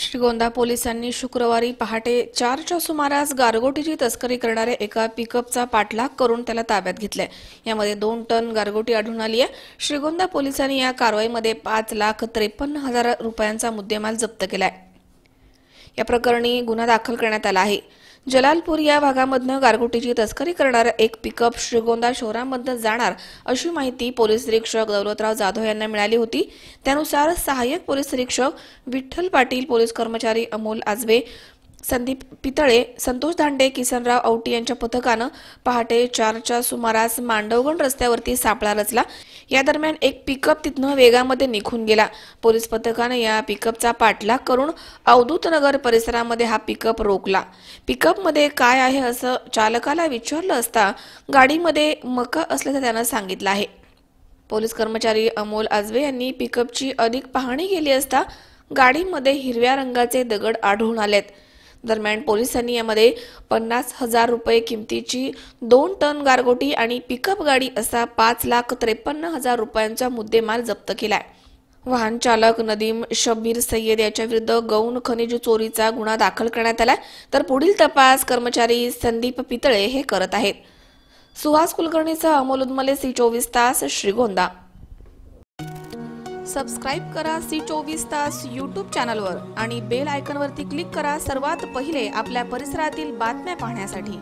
श्रीगोंदा पोलिसांनी शुक्रवारी पहाटे चारच्या सुमारास गारगोटीची तस्करी करणाऱ्या एका पिकअपचा पाठलाग करून त्याला ताब्यात घेतलाय. यामध्ये दोन टन गारगोटी आढळून आली आहे. श्रीगोंदा पोलिसांनी या कारवाईमध्ये पाच लाख त्रेपन्न हजार रुपयांचा मुद्देमाल जप्त केलाय. या प्रकरणी गुन्हा दाखल करण्यात आला आहे. जलालपूर या भागामधनं गारगोटीची तस्करी करणारा एक पिकअप श्रीगोंदा शहरामधनं जाणार अशी माहिती पोलीस निरीक्षक दौलतराव जाधव यांना मिळाली होती. त्यानुसार सहाय्यक पोलीस निरीक्षक विठ्ठल पाटील पोलीस कर्मचारी अमोल आजबे संदीप पितळे संतोष दांडे किसनराव औटी यांच्या पथकानं पहाटे चारच्या सुमारास मांडवगण रस्त्यावरती सापळा रचला. या दरम्यान एक पिकअप तिथनं वेगामध्ये निघून गेला. पोलीस पथकानं या पिकअपचा पाठलाग करून अवधूतनगर परिसरामध्ये हा पिकअप रोखला. पिकअपमध्ये काय आहे असं चालकाला विचारलं असता गाडीमध्ये मका असल्याचं त्यानं सांगितलं आहे. पोलीस कर्मचारी अमोल आजवे यांनी पिकअपची अधिक पाहणी केली असता गाडीमध्ये हिरव्या रंगाचे दगड आढळून आलेत. दरम्यान पोलिसांनी यामध्ये पन्नास हजार रुपये किमतीची दोन टन गारगोटी आणि पिकअप गाडी असा पाच लाख त्रेपन्न हजार रुपयांचा मुद्देमाल जप्त केलाय. वाहन चालक नदीम शब्बीर सय्यद याच्या विरुद्ध गौण खनिज चोरीचा गुन्हा दाखल करण्यात आलाय. तर पुढील तपास कर्मचारी संदीप पितळे हे करत आहेत. सुहास कुलकर्णीचा अमोल उदमले सी चोवीस तास श्रीगोंदा. सबस्क्राईब करा सी चोवीस तास यूट्यूब चॅनलवर आणि बेल आयकनवरती क्लिक करा सर्वात पहिले आपल्या परिसरातील बातम्या पाहण्यासाठी.